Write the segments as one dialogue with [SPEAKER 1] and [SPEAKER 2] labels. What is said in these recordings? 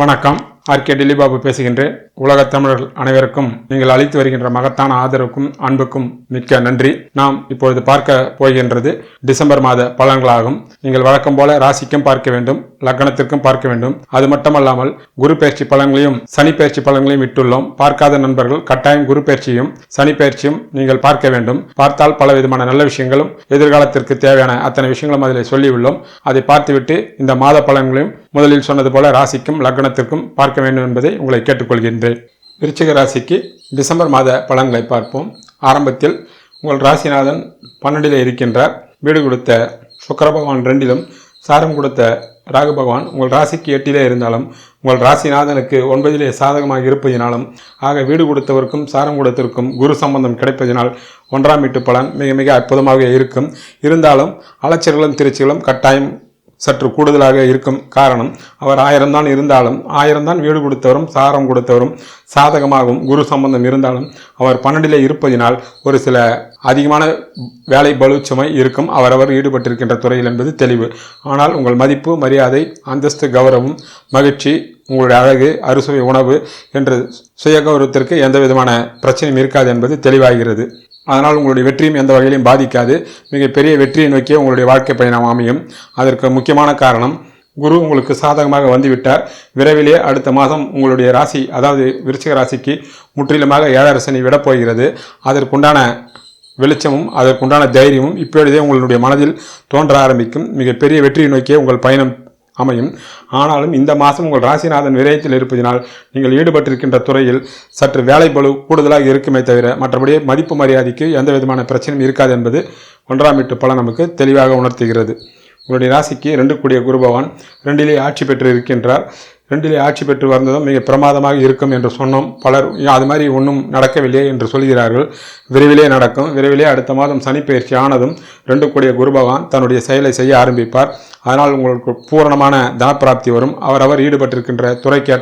[SPEAKER 1] வணக்கம். R K Dillibabu பேசுகின்றேன் உலகத் தமிழர்கள் அனைவருக்கும் நீங்கள் அளித்து வருகின்ற மகத்தான ஆதரவுக்கும் அன்புக்கும் மிக்க நன்றி. நாம் இப்பொழுது பார்க்க போகின்றது டிசம்பர் மாத பலன்களாகும். நீங்கள் வழக்கம் போல ராசிக்கும் பார்க்க வேண்டும் லக்னத்திற்கும் பார்க்க வேண்டும். அது மட்டுமல்லாமல் குரு பயிற்சி பலன்களையும் சனி பயிற்சி பலன்களையும் விட்டுள்ளோம் பார்க்காத நண்பர்கள் கட்டாயம் குரு பயிற்சியும் சனி பயிற்சியும் நீங்கள் பார்க்க வேண்டும். பார்த்தால் பல விதமான நல்ல விஷயங்களும் எதிர்காலத்திற்கு தேவையான அத்தனை விஷயங்களும் அதில் சொல்லியுள்ளோம். அதை பார்த்துவிட்டு இந்த மாத பலன்களையும் முதலில் சொன்னது போல ராசிக்கும் லக்னத்திற்கும் பார்க்க வேண்டும் என்பதை உங்களை கேட்டுக்கொள்கின்றேன். விருச்சிக ராசிக்கு டிசம்பர் மாத பலன்களை பார்ப்போம். ஆரம்பத்தில் உங்கள் ராசிநாதன் பன்னெண்டில் இருக்கின்றார். வீடு கொடுத்த சுக்கர பகவான் ரெண்டிலும் சாரம் கொடுத்த ராகு பகவான் உங்கள் ராசிக்கு எட்டிலே இருந்தாலும் உங்கள் ராசிநாதனுக்கு ஒன்பதிலே சாதகமாக இருப்பதினாலும் ஆக வீடு கொடுத்தவருக்கும் சாரம் கொடுத்தவருக்கும் குரு சம்பந்தம் கிடைப்பதினால் ஒன்றாம் வீட்டு பலன் மிக மிக அற்புதமாக இருக்கும். இருந்தாலும் அலைச்சல்களும் திருச்சிகளும் கட்டாயம் சற்று கூடுதலாக இருக்கும் காரணம் அவர் ஆயிரம் தான் இருந்தாலும் ஆயிரம் தான் வீடு கொடுத்தவரும் சாரம் கொடுத்தவரும் சாதகமாகவும் குரு சம்பந்தம் இருந்தாலும் அவர் பன்னெண்டிலே இருப்பதினால் ஒரு சில அதிகமான வேலை பலுச்சுமை இருக்கும். அவரவர் ஈடுபட்டிருக்கின்ற துறையில் என்பது தெளிவு. ஆனால் உங்கள் மதிப்பு மரியாதை அந்தஸ்து கௌரவம் மகிழ்ச்சி உங்களுடைய அழகு அறுசுவை உணவு என்று சுய கௌரவத்திற்கு எந்த விதமான பிரச்சனையும் இருக்காது என்பது தெளிவாகிறது. அதனால் உங்களுடைய வெற்றியும் எந்த வகையிலையும் பாதிக்காது. மிகப்பெரிய வெற்றியை நோக்கிய உங்களுடைய வாழ்க்கை பயணம் அமையும். அதற்கு முக்கியமான காரணம் குரு உங்களுக்கு சாதகமாக வந்துவிட்டார். விரைவிலே அடுத்த மாதம் உங்களுடைய ராசி அதாவது விருச்சிக ராசிக்கு முற்றிலுமாக ஏழரை சனி போகிறது. அதற்குண்டான வெளிச்சமும் அதற்குண்டான தைரியமும் இப்பொழுதே உங்களுடைய மனதில் தோன்ற ஆரம்பிக்கும். மிகப்பெரிய வெற்றியை நோக்கிய உங்கள் பயணம் அமையும். ஆனாலும் இந்த மாதம் உங்கள் ராசிநாதன் விரயத்தில் இருப்பதினால் நீங்கள் ஈடுபட்டிருக்கின்ற துறையில் சற்று வேலை பளு கூடுதலாக இருக்குமே தவிர மற்றபடி மதிப்பு மரியாதைக்கு எந்த விதமான பிரச்சனையும் இருக்காது என்பது ஒன்றாம் வீட்டு பலன் நமக்கு தெளிவாக உணர்த்துகிறது. உங்களுடைய ராசிக்கு ரெண்டு கூடிய குரு பகவான் ரெண்டிலே ஆட்சி பெற்று இருக்கின்றார் ரெண்டிலே ஆட்சி பெற்று வந்ததும் மிக பிரமாதமாக இருக்கும் என்று சொன்னோம். பலர் அது மாதிரி ஒன்றும் நடக்கவில்லை என்று சொல்கிறார்கள் விரைவிலே நடக்கும். விரைவிலே அடுத்த மாதம் சனிப்பெயர்ச்சி ஆனதும் ரெண்டு கூடிய குரு பகவான் தன்னுடைய செயலை செய்ய ஆரம்பிப்பார். அதனால் உங்களுக்கு பூரணமான தனப்பிராப்தி வரும். அவரவர் ஈடுபட்டிருக்கின்ற துறைக்கு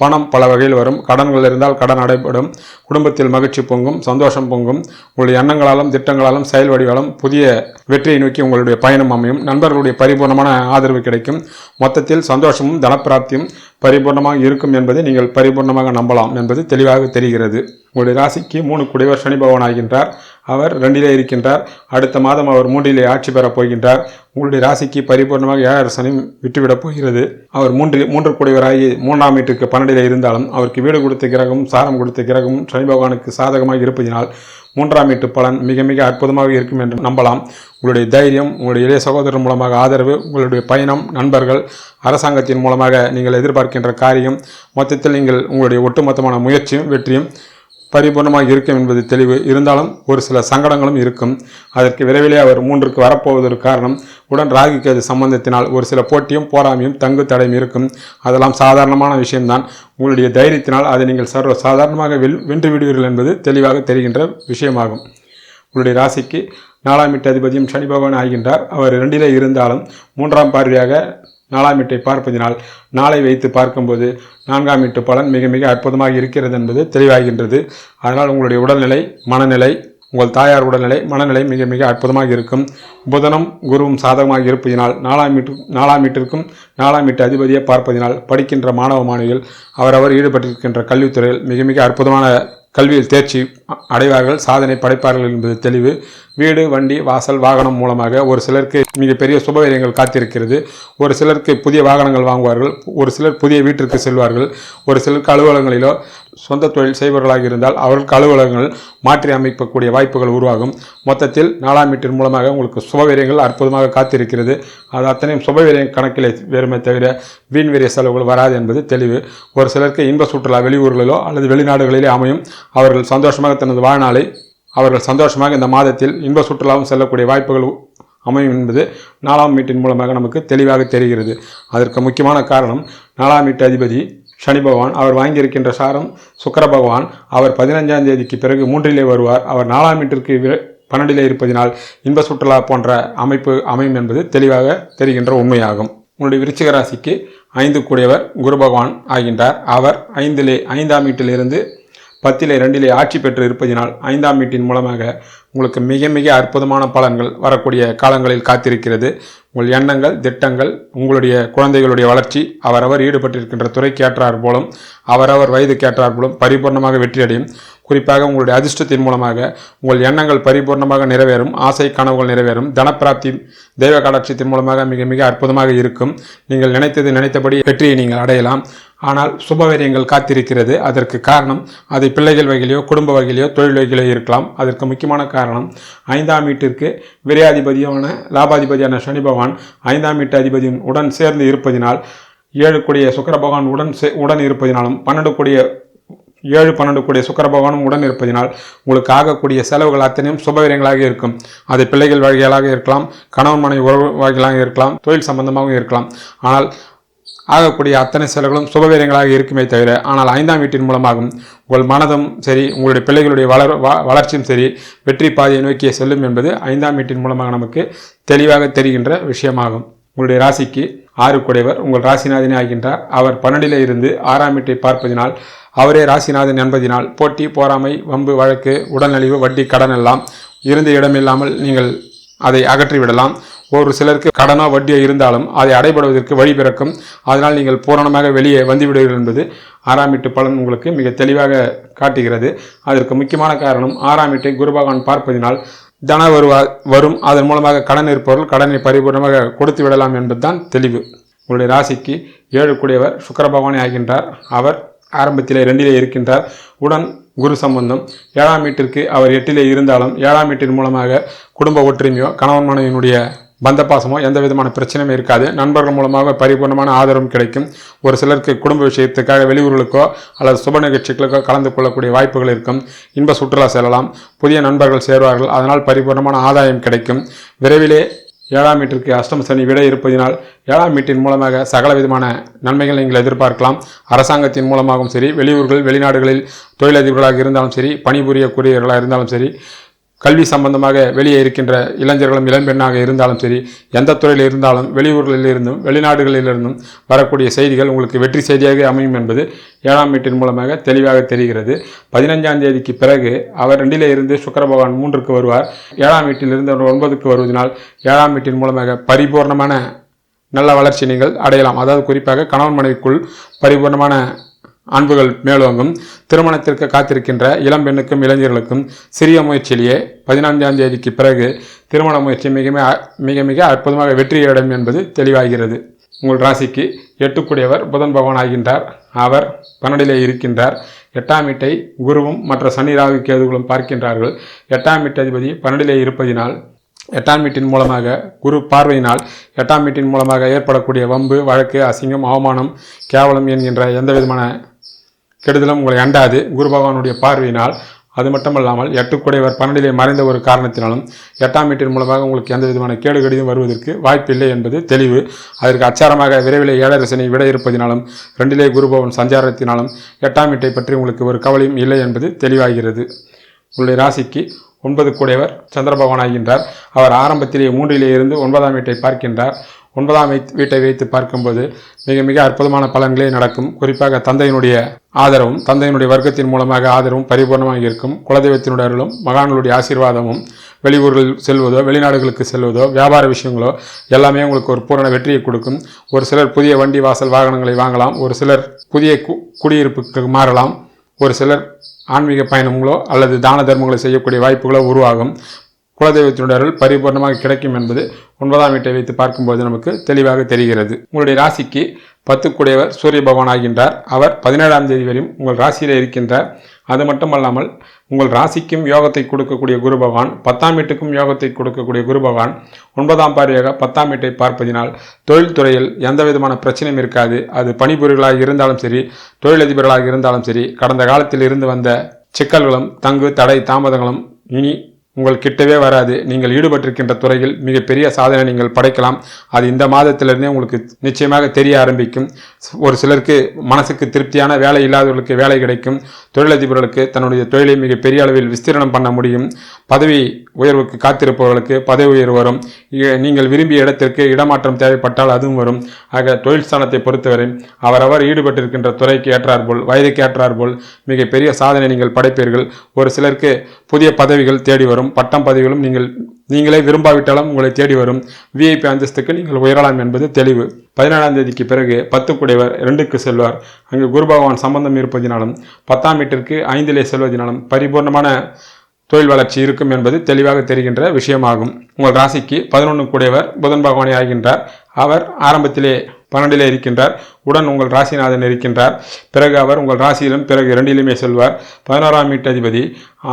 [SPEAKER 1] பணம் பல வகையில் வரும். கடன்கள் இருந்தால் கடன் அடைபடும். குடும்பத்தில் மகிழ்ச்சி பொங்கும். சந்தோஷம் பொங்கும். உங்களுடைய எண்ணங்களாலும் திட்டங்களாலும் செயல் வடிவாலும் புதிய வெற்றியை நோக்கி உங்களுடைய பயணம் அமையும். நண்பர்களுடைய பரிபூர்ணமான ஆதரவு கிடைக்கும். மொத்தத்தில் சந்தோஷமும் தனப்பிராப்தியும் ആയിരിക്കും பரிபூர்ணமாக இருக்கும் என்பதை நீங்கள் பரிபூர்ணமாக நம்பலாம் என்பது தெளிவாக தெரிகிறது. உங்களுடைய ராசிக்கு மூணு குடைவர் சனி பகவான் ஆகின்றார். அவர் ரெண்டிலே இருக்கின்றார். அடுத்த மாதம் அவர் மூன்றிலே ஆட்சி பெறப் போகின்றார். உங்களுடைய ராசிக்கு பரிபூர்ணமாக ஏழரை சனி விட்டுவிடப் போகிறது. அவர் மூன்றில் மூன்று குடைவராகி மூன்றாம் வீட்டுக்கு பன்னெண்டிலே இருந்தாலும் அவருக்கு வீடு கொடுத்த கிரகம் சாரம் கொடுத்த கிரகம் சனி பகவானுக்கு சாதகமாக இருப்பதினால் மூன்றாம் வீட்டு பலன் மிக மிக அற்புதமாக இருக்கும் என்று நம்பலாம். உங்களுடைய தைரியம் உங்களுடைய இளைய சகோதரர் மூலமாக ஆதரவு உங்களுடைய பயணம் நண்பர்கள் அரசாங்கத்தின் மூலமாக நீங்கள் எதிர்பார்க்க எதிர்பார்க்கின்ற காரியம். மொத்தத்தில் நீங்கள் உங்களுடைய ஒட்டுமொத்தமான முயற்சியும் வெற்றியும் பரிபூர்ணமாக இருக்கும் என்பது தெளிவு. இருந்தாலும் ஒரு சில சங்கடங்களும் இருக்கும். அதற்கு விரைவிலே அவர் மூன்றுக்கு வரப்போவதற்கு காரணம் உடன் ராகிக்கு அது சம்பந்தத்தினால் ஒரு சில போட்டியும் போராமையும் தங்கு தடையும் இருக்கும். அதெல்லாம் சாதாரணமான விஷயம்தான். உங்களுடைய தைரியத்தினால் அதை நீங்கள் சர்வ சாதாரணமாக வெல் வென்று விடுவீர்கள் என்பது தெளிவாக தெரிகின்ற விஷயமாகும். உங்களுடைய ராசிக்கு நாலாம் வீட்டு அதிபதியும் சனி பகவான் ஆகின்றார். அவர் இரண்டிலே இருந்தாலும் மூன்றாம் பார்வையாக நாலாம் வீட்டை பார்ப்பதினால் நாளை வைத்து பார்க்கும்போது நான்காம் வீட்டு பலன் மிக மிக அற்புதமாக இருக்கிறது என்பது தெளிவாகின்றது. அதனால் உங்களுடைய உடல்நிலை மனநிலை உங்கள் தாயார் உடல்நிலை மனநிலை மிக மிக அற்புதமாக இருக்கும். புதனும் குருவும் சாதகமாக இருப்பதினால் நாலாம் வீட்டு நாலாம் வீட்டிற்கும் நாலாம் வீட்டு அதிபதியை பார்ப்பதினால் படிக்கின்ற மாணவ மாணவிகள் அவரவர் ஈடுபட்டிருக்கின்ற கல்வித்துறையில் மிக மிக அற்புதமான கல்வியில் தேர்ச்சி அடைவார்கள். சாதனை படைப்பார்கள் என்பது தெளிவு. வீடு வண்டி வாசல் வாகனம் மூலமாக ஒரு சிலருக்கு மிகப்பெரிய சுபவீரியங்கள் காத்திருக்கிறது. ஒரு சிலருக்கு புதிய வாகனங்கள் வாங்குவார்கள். ஒரு சிலர் புதிய வீட்டிற்கு செல்வார்கள். ஒரு சிலருக்கு அலுவலகங்களிலோ சொந்த தொழில் செய்பவர்களாக இருந்தால் அவர்களுக்கு அலுவலகங்கள் மாற்றி அமைக்கக்கூடிய வாய்ப்புகள் உருவாகும். மொத்தத்தில் நாலாம் மீட்டர் மூலமாக உங்களுக்கு சுபவீரியங்கள் அற்புதமாக காத்திருக்கிறது. அது அத்தனையும் சுபவீரியம் கணக்கிலே வேறுமே தவிர வீண்வீரிய செலவுகள் வராது என்பது தெளிவு. ஒரு சிலருக்கு இன்ப சுற்றுலா வெளியூர்களிலோ அல்லது வெளிநாடுகளிலே அமையும். அவர்கள் சந்தோஷமாக தனது வாழ்நாளை அவர்கள் சந்தோஷமாக இந்த மாதத்தில் இன்ப சுற்றுலாவும் செல்லக்கூடிய வாய்ப்புகள் அமையும் என்பது நாலாம் வீட்டின் மூலமாக நமக்கு தெளிவாக தெரிகிறது. அதற்கு முக்கியமான காரணம் நாலாம் வீட்டு அதிபதி சனி பகவான் அவர் வாங்கியிருக்கின்ற சாரம் சுக்கர பகவான் அவர் பதினஞ்சாம் தேதிக்கு பிறகு மூன்றிலே வருவார். அவர் நாலாம் வீட்டிற்கு பன்னெண்டிலே இருப்பதினால் இன்ப சுற்றுலா போன்ற அமைப்பு அமையும் என்பது தெளிவாக தெரிகின்ற உண்மையாகும். உங்களுடைய விருச்சிக ராசிக்கு ஐந்து கூடியவர் குரு பகவான் ஆகின்றார். அவர் ஐந்திலே ஐந்தாம் வீட்டிலிருந்து பத்திலே ரெண்டிலே ஆட்சி பெற்று இருப்பதினால் ஐந்தாம் வீட்டின் மூலமாக உங்களுக்கு மிக மிக அற்புதமான பலன்கள் வரக்கூடிய காலங்களில் காத்திருக்கிறது. உங்கள் எண்ணங்கள் திட்டங்கள் உங்களுடைய குழந்தைகளுடைய வளர்ச்சி அவரவர் ஈடுபட்டிருக்கின்ற துறைக்கு ஏற்றார் போலும் அவரவர் வயதுக்கு ஏற்றார் போலும் பரிபூர்ணமாக வெற்றியடையும். குறிப்பாக உங்களுடைய அதிர்ஷ்டத்தின் மூலமாக உங்கள் எண்ணங்கள் பரிபூர்ணமாக நிறைவேறும் ஆசை கனவுகள் நிறைவேறும். தனப்பிராப்தி தெய்வ கடாட்சியத்தின் மூலமாக மிக மிக அற்புதமாக இருக்கும். நீங்கள் நினைத்தது நினைத்தபடி வெற்றியை நீங்கள் அடையலாம். ஆனால் சுபவீரியங்கள் காத்திருக்கிறது. அதற்கு காரணம் அது பிள்ளைகள் வகையிலையோ குடும்ப வகையிலையோ தொழில் வகையிலோ இருக்கலாம். அதற்கு முக்கியமான காரணம் ஐந்தாம் வீட்டிற்கு விரையாதிபதியான லாபாதிபதியான சனி பகவான் ஐந்தாம் வீட்டு அதிபதியின் உடன் சேர்ந்து இருப்பதினால் ஏழு கூடிய சுக்கர பகவான் உடன் சே- உடன் இருப்பதினாலும் பன்னெண்டு கூடிய ஏழு பன்னெண்டு கூடிய சுக்கர பகவானும் உடன் இருப்பதினால் உங்களுக்கு ஆகக்கூடிய செலவுகள் அத்தனையும் சுபவீரங்களாக இருக்கும். அது பிள்ளைகள் வகைகளாக இருக்கலாம் கணவன் மனைவி உறவு வகைகளாக இருக்கலாம் தொழில் சம்பந்தமாகவும் இருக்கலாம். ஆனால் ஆகக்கூடிய அத்தனை செலவுகளும் சுபவீரங்களாக இருக்குமே தவிர ஆனால் ஐந்தாம் வீட்டின் மூலமாகவும் உங்கள் மனதும் சரி உங்களுடைய பிள்ளைகளுடைய வளர் வ- வளர்ச்சியும் சரி வெற்றி பாதையை நோக்கிய செல்லும் என்பது ஐந்தாம் வீட்டின் மூலமாக நமக்கு தெளிவாக தெரிகின்ற விஷயமாகும். உங்களுடைய ராசிக்கு ஆறு குடைவர் உங்கள் ராசிநாதனே ஆகின்றார். அவர் பன்னெண்டிலே இருந்து ஆறாம் வீட்டை பார்ப்பதினால் அவரே ராசிநாதன் என்பதினால் போட்டி போராமை வம்பு வழக்கு உடல்நலிவு வட்டி கடன் எல்லாம் இருந்த இடமில்லாமல் நீங்கள் அதை அகற்றிவிடலாம். ஒரு சிலருக்கு கடனோ வட்டியோ இருந்தாலும் அதை அடைபடுவதற்கு வழி பிறக்கும். அதனால் நீங்கள் பூரணமாக வெளியே வந்துவிடுவீர்கள் என்பது ஆறாம் வீட்டு பலன் உங்களுக்கு மிக தெளிவாக காட்டுகிறது. அதற்கு முக்கியமான காரணம் ஆறாம் வீட்டை குரு பகவான் பார்ப்பதினால் தன வருவா வரும். அதன் மூலமாக கடன் இருப்பவர்கள் கடனை பரிபூர்ணமாக கொடுத்து விடலாம் என்பதுதான் தெளிவு. உங்களுடைய ராசிக்கு ஏழு கூடியவர் சுக்கர பகவானே ஆகின்றார். அவர் ஆரம்பத்திலே ரெண்டிலே இருக்கின்றார். உடன் குரு சம்பந்தம். ஏழாம் வீட்டிற்கு அவர் எட்டிலே இருந்தாலும் ஏழாம் வீட்டின் மூலமாக குடும்ப ஒற்றுமையோ கணவன் மனைவியினுடைய பந்த பாசமோ எந்த விதமான பிரச்சனையும் இருக்காது. நண்பர்கள் மூலமாக பரிபூர்ணமான ஆதரவும் கிடைக்கும். ஒரு சிலருக்கு குடும்ப விஷயத்துக்காக வெளியூர்களுக்கோ அல்லது சுப நிகழ்ச்சிகளுக்கோ கலந்து கொள்ளக்கூடிய வாய்ப்புகள் இருக்கும். இன்ப சுற்றுலா செல்லலாம். புதிய நண்பர்கள் சேர்வார்கள். அதனால் பரிபூர்ணமான ஆதாயம் கிடைக்கும். விரைவிலே ஏழாம் வீட்டிற்கு அஷ்டம சனி விட இருப்பதினால் ஏழாம் வீட்டின் மூலமாக சகல விதமான நன்மைகள் நீங்கள் எதிர்பார்க்கலாம். அரசாங்கத்தின் மூலமாகவும் சரி வெளியூர்கள் வெளிநாடுகளில் தொழிலதிபர்களாக இருந்தாலும் சரி பணிபுரியக்கூடியவர்களாக இருந்தாலும் சரி கல்வி சம்பந்தமாக வெளியே இருக்கின்ற இளைஞர்களும் இளம்பெண்ணாக இருந்தாலும் சரி எந்த துறையில் இருந்தாலும் வெளியூர்களில் இருந்தும் வெளிநாடுகளில் இருந்தும் வரக்கூடிய செய்திகள் உங்களுக்கு வெற்றி செய்தியாக அமையும் என்பது ஏழாம் வீட்டின் மூலமாக தெளிவாக தெரிகிறது. பதினஞ்சாம் தேதிக்கு பிறகு அவர் ரெண்டிலே இருந்து சுக்கர பகவான் மூன்றுக்கு வருவார். ஏழாம் வீட்டிலிருந்து அவர் ஒன்பதுக்கு வருவதனால் ஏழாம் வீட்டின் மூலமாக பரிபூர்ணமான நல்ல வளர்ச்சி நீங்கள் அடையலாம். அதாவது குறிப்பாக கணவன் மனைவிக்குள் பரிபூர்ணமான அன்புகள் மேலோங்கும். திருமணத்திற்கு காத்திருக்கின்ற இளம்பெண்ணுக்கும் இளைஞர்களுக்கும் சிறிய முயற்சியிலேயே பதினான்காம் தேதிக்கு பிறகு திருமண முயற்சி மிக மிக மிக மிக அற்புதமாக வெற்றியடையும் என்பது தெளிவாகிறது. உங்கள் ராசிக்கு எட்டுக்குடையவர் புதன் பகவான் ஆகின்றார். அவர் பன்னடிலே இருக்கின்றார். எட்டாம் வீட்டை குருவும் மற்ற சனி ராகு கேதுகளும் பார்க்கின்றார்கள். எட்டாம் வீட்டு அதிபதி பன்னெண்டிலே இருப்பதினால் எட்டாம் வீட்டின் மூலமாக குரு பார்வையினால் எட்டாம் வீட்டின் மூலமாக ஏற்படக்கூடிய வம்பு வழக்கு அசிங்கம் அவமானம் கேவலம் என்கின்ற எந்த விதமான கெடுதலும் உங்களை அண்டாது. குரு பகவானுடைய பார்வையினால் அது மட்டுமல்லாமல் எட்டுக்குடையவர் பன்னெண்டிலே மறைந்த ஒரு காரணத்தினாலும் எட்டாம் வீட்டின் மூலமாக உங்களுக்கு எந்த விதமான கேடு கடிதம் வருவதற்கு வாய்ப்பில்லை என்பது தெளிவு. அதற்கு அச்சாரமாக விரைவில் ஏழரசனை விட இருப்பதினாலும் ரெண்டிலே குருபவன் சஞ்சாரத்தினாலும் எட்டாம் வீட்டை பற்றி உங்களுக்கு ஒரு கவலையும் இல்லை என்பது தெளிவாகிறது. உங்களுடைய ராசிக்கு ஒன்பது கூடையவர் சந்திர பகவான் ஆகின்றார். அவர் ஆரம்பத்திலே மூன்றிலே இருந்து ஒன்பதாம் வீட்டை பார்க்கின்றார். ஒன்பதாம் வீட்டை வைத்து பார்க்கும்போது மிக மிக அற்புதமான பலன்களே நடக்கும். குறிப்பாக தந்தையினுடைய ஆதரவும் தந்தையினுடைய வர்க்கத்தின் மூலமாக ஆதரவும் பரிபூர்ணமாக இருக்கும். குலதெய்வத்தினுடைய அருளும் மகான்களுடைய ஆசீர்வாதமும் வெளியூர்கள் செல்வதோ வெளிநாடுகளுக்கு செல்வதோ வியாபார விஷயங்களோ எல்லாமே உங்களுக்கு ஒரு பூரண வெற்றியை கொடுக்கும். ஒரு சிலர் புதிய வண்டி வாசல் வாகனங்களை வாங்கலாம். ஒரு சிலர் புதிய கு குடியிருப்புக்கு மாறலாம். ஒரு சிலர் ஆன்மீக பயணங்களோ அல்லது தான தர்மங்களை செய்யக்கூடிய வாய்ப்புகளோ உருவாகும். குலதெய்வத்தினுடைய பரிபூர்ணமாக கிடைக்கும் என்பது ஒன்பதாம் வீட்டை வைத்து பார்க்கும்போது நமக்கு தெளிவாக தெரிகிறது. உங்களுடைய ராசிக்கு பத்துக்குடையவர் சூரிய பகவான் ஆகின்றார். அவர் பதினேழாம் தேதி வரையும் உங்கள் ராசியில் இருக்கின்றார். அது மட்டுமல்லாமல் உங்கள் ராசிக்கும் யோகத்தை கொடுக்கக்கூடிய குரு பகவான் பத்தாம் வீட்டுக்கும் யோகத்தை கொடுக்கக்கூடிய குரு பகவான் ஒன்பதாம் பார்வையாக பத்தாம் வீட்டை பார்ப்பதினால் தொழில்துறையில் எந்த விதமான பிரச்சனையும் இருக்காது. அது பணிபுரிகளாக இருந்தாலும் சரி தொழிலதிபர்களாக இருந்தாலும் சரி கடந்த காலத்தில் இருந்து வந்த சிக்கல்களும் தங்கு தடை தாமதங்களும் இனி உங்கள் கிட்டவே வராது. நீங்கள் ஈடுபட்டிருக்கின்ற துறையில் மிகப்பெரிய சாதனை நீங்கள் படைக்கலாம். அது இந்த மாதத்திலிருந்தே உங்களுக்கு நிச்சயமாக தெரிய ஆரம்பிக்கும். ஒரு சிலருக்கு மனசுக்கு திருப்தியான வேலை இல்லாதவர்களுக்கு வேலை கிடைக்கும். தொழிலதிபர்களுக்கு தன்னுடைய தொழிலை மிகப்பெரிய அளவில் விஸ்தீரணம் பண்ண முடியும். பதவி உயர்வுக்கு காத்திருப்பவர்களுக்கு பதவி உயர்வு வரும். நீங்கள் விரும்பிய இடத்திற்கு இடமாற்றம் தேவைப்பட்டால் அதுவும் வரும். ஆக தொழில் ஸ்தானத்தை பொறுத்தவரை அவரவர் ஈடுபட்டிருக்கின்ற துறைக்கு ஏற்றாற்போல் வயதுக்கு ஏற்றாற்போல் மிகப்பெரிய சாதனை நீங்கள் படைப்பீர்கள். ஒரு சிலருக்கு புதிய பதவிகள் தேடி வரும். பட்டம் பதவிகளும் நீங்கள் நீங்களே விரும்பாவிட்டாலும் உங்களை தேடி வரும். விஐபி அந்தஸ்துக்கு நீங்கள் உயரலாம் என்பது தெளிவு. பதினேழாம் தேதிக்கு பிறகு பத்து குடைவர் ரெண்டுக்கு செல்வார். அங்கு குரு பகவான் சம்பந்தம் இருப்பதினாலும் பத்தாம் வீட்டிற்கு ஐந்திலே செல்வதினாலும் பரிபூர்ணமான தொழில் வளர்ச்சி இருக்கும் என்பது தெளிவாக தெரிகின்ற விஷயமாகும். உங்கள் ராசிக்கு பதினொன்று கூடியவர் புதன் பகவானே ஆகின்றார் அவர் ஆரம்பத்திலே பன்னெண்டிலே இருக்கின்றார். உடன் உங்கள் ராசிநாதன் இருக்கின்றார். பிறகு அவர் உங்கள் ராசியிலும் பிறகு இரண்டிலுமே செல்வார். பதினோராம் வீட்டு அதிபதி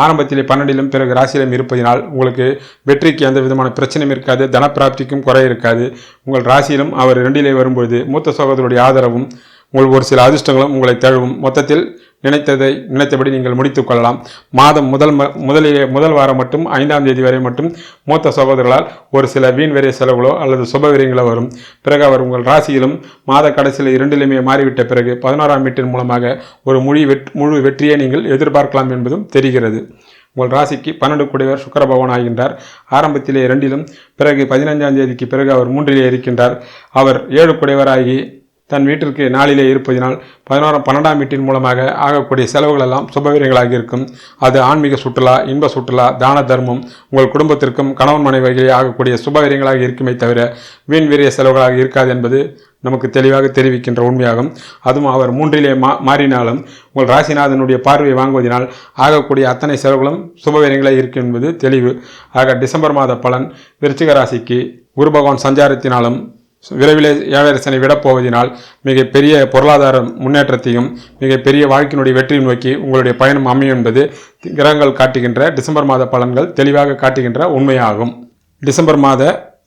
[SPEAKER 1] ஆரம்பத்திலே பன்னெண்டிலும் பிறகு ராசியிலும் இருப்பதினால் உங்களுக்கு வெற்றிக்கு எந்த விதமான பிரச்சனையும் இருக்காது தனப்பிராப்திக்கும் குறை இருக்காது. உங்கள் ராசியிலும் அவர் இரண்டிலே வரும்பொழுது மூத்த சகோதரருடைய ஆதரவும் உங்கள் ஒரு சில அதிர்ஷ்டங்களும் உங்களை தழுவும் மொத்தத்தில் நினைத்ததை நினைத்தபடி நீங்கள் முடித்துக் கொள்ளலாம். மாதம் முதல் ம- முதலிலே முதல் வாரம் மட்டும் ஐந்தாம் தேதி வரை மட்டும் மூத்த சகோதரர்களால் ஒரு சில வீண் விரை செலவுகளோ அல்லது சுபவிரியங்களோ வரும். பிறகு அவர் உங்கள் ராசியிலும் மாத கடைசியில் இரண்டிலுமே மாறிவிட்ட பிறகு பதினோராம் வீட்டின் மூலமாக ஒரு முழு வெட் முழு வெற்றியை நீங்கள் எதிர்பார்க்கலாம் என்பதும் தெரிகிறது. உங்கள் ராசிக்கு பன்னெண்டு குடைவர் சுக்கர பகவான் ஆகின்றார். ஆரம்பத்திலே இரண்டிலும் பிறகு பதினைஞ்சாம் தேதிக்கு பிறகு அவர் மூன்றிலே இருக்கின்றார். அவர் ஏழு குடைவராகி தன் வீட்டிற்கு நாளிலே இருப்பதினால் பதினோராம் பன்னெண்டாம் வீட்டின் மூலமாக ஆகக்கூடிய செலவுகள் எல்லாம் சுபவீரங்களாக இருக்கும் அது ஆன்மீக சுற்றுலா இன்ப சுற்றுலா தான தர்மம் உங்கள் குடும்பத்திற்கும் கணவன் மனைவிகளே ஆகக்கூடிய சுபவீரங்களாக இருக்குமே தவிர வீண் வீரிய செலவுகளாக இருக்காது என்பது நமக்கு தெளிவாக தெரிவிக்கின்ற உண்மையாகும். அதுவும் அவர் மூன்றிலே மா மாறினாலும் உங்கள் ராசிநாதனுடைய பார்வையை வாங்குவதனால் ஆகக்கூடிய அத்தனை செலவுகளும் சுபவீரங்களாக இருக்கும் என்பது தெளிவு. ஆக டிசம்பர் மாத பலன் விருச்சிக ராசிக்கு குரு பகவான் சஞ்சாரத்தினாலும் விரைவிலே ஏழரசனை விடப்போவதினால் மிகப்பெரிய பொருளாதார முன்னேற்றத்தையும் மிகப்பெரிய வாழ்க்கையினுடைய வெற்றியை நோக்கி உங்களுடைய பயணம் அமையும் என்பது கிரகங்கள் காட்டுகின்ற டிசம்பர் மாத பலன்கள் தெளிவாக காட்டுகின்ற உண்மையாகும். டிசம்பர் மாத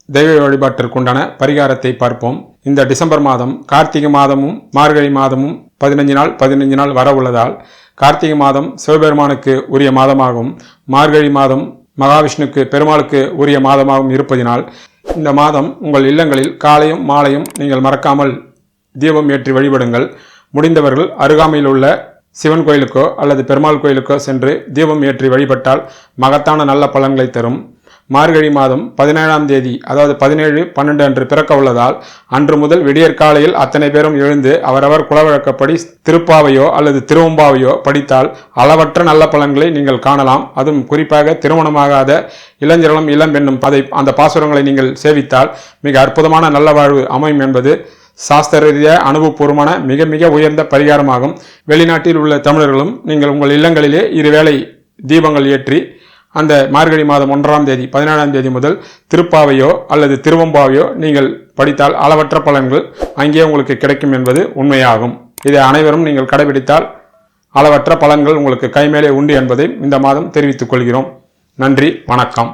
[SPEAKER 1] தெய்வ வழிபாட்டிற்குண்டான பரிகாரத்தை பார்ப்போம். இந்த டிசம்பர் மாதம் கார்த்திகை மாதமும் மார்கழி மாதமும் பதினஞ்சு நாள் பதினஞ்சு நாள் வர உள்ளதால் கார்த்திகை மாதம் சிவபெருமானுக்கு உரிய மாதமாகவும் மார்கழி மாதம் மகாவிஷ்ணுக்கு பெருமாளுக்கு உரிய மாதமாகவும் இருப்பதினால் இந்த மாதம் உங்கள் இல்லங்களில் காலையும் மாலையும் நீங்கள் மறக்காமல் தீபம் ஏற்றி வழிபடுங்கள். முடிந்தவர்கள் அருகாமையில் உள்ள சிவன் கோயிலுக்கோ அல்லது பெருமாள் கோயிலுக்கோ சென்று தீபம் ஏற்றி வழிபட்டால் மகத்தான நல்ல பலன்களை தரும். மார்கழி மாதம் பதினேழாம் தேதி அதாவது பதினேழு பன்னெண்டு அன்று பிறக்க உள்ளதால் அன்று முதல் விடியற்காலையில் அத்தனை பேரும் எழுந்து அவரவர் குலவழக்கப்படி திருப்பாவையோ அல்லது திருவம்பாவையோ படித்தால் அளவற்ற நல்ல பலன்களை நீங்கள் காணலாம். அதுவும் குறிப்பாக திருமணமாகாத இளைஞர்களும் இளம் என்னும் பதை அந்த பாசுரங்களை நீங்கள் சேவித்தால் மிக அற்புதமான நல்ல வாழ்வு அமையும் என்பது சாஸ்திர ரீதியாக அனுபவபூர்வமான மிக மிக உயர்ந்த பரிகாரமாகும். வெளிநாட்டில் உள்ள தமிழர்களும் நீங்கள் உங்கள் இல்லங்களிலே இருவேளை தீபங்கள் ஏற்றி அந்த மார்கழி மாதம் ஒன்றாம் தேதி பதினேழாம் தேதி முதல் திருப்பாவையோ அல்லது திருவம்பாவையோ நீங்கள் படித்தால் அளவற்ற பலன்கள் அங்கே உங்களுக்கு கிடைக்கும் என்பது உண்மையாகும். இதை அனைவரும் நீங்கள் கடைபிடித்தால் அளவற்ற பலன்கள் உங்களுக்கு கைமேலே உண்டு என்பதை இந்த மாதம் தெரிவித்துக் கொள்கிறோம். நன்றி வணக்கம்.